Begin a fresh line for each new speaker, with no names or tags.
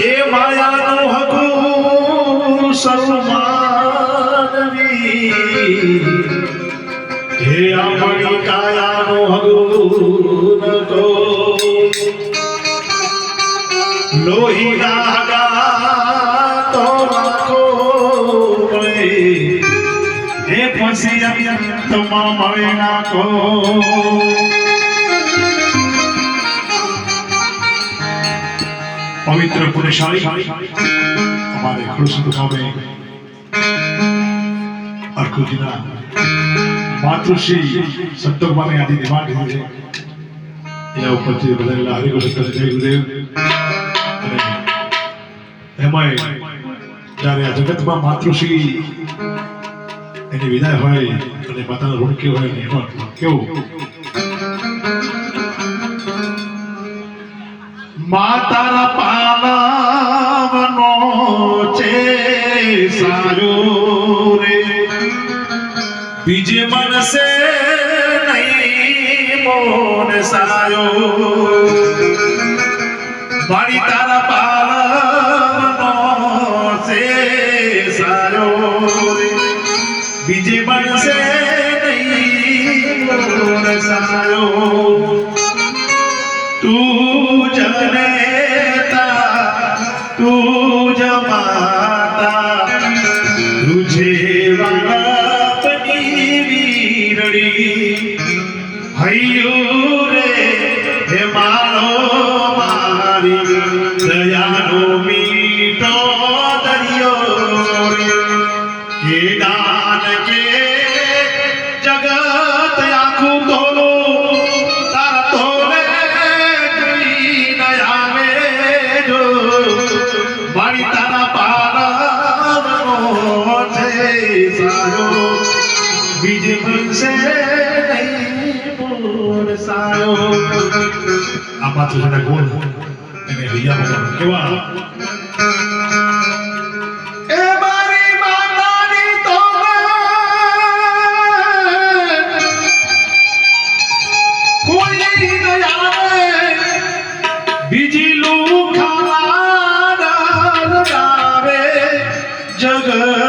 એ માયાનું હકું સન્માનવી હે આપણી કાયાનું તો. લોહી લોહીના તો રાખો એ પછી તમામ મળે નાખો પવિત્ર પુણ્યશાળી. અમારે કૃષ્ણ સ્વામે અર્કુજીના માતૃશ્રી સંતોકમાને આદિ નિર્માણ કર્યું છે. એના ઉપરથી બધા હરિગુરુ જય ગુરુદેવ. એમાંય જ્યારે આ જગતમાં માતૃશ્રી એની વિદાય હોય અને માતાનો ઋણ કેવું હોય એમાં કેવું? માતાના સાયો રે બીજે મનસે નહીં મોન સાયો વાળી તારા પાલવનો છે સાયો રે બીજે મનસે નહીં તું જનેતા વાપની વીરડી હૈયો રે હે મારો મારી દરિયો રે. બીજ બનશે ગુણ સારો આ પાછું છે ગુણ એને હૈયા ભગવાન કેવા બીજી લુ ખાવા જગત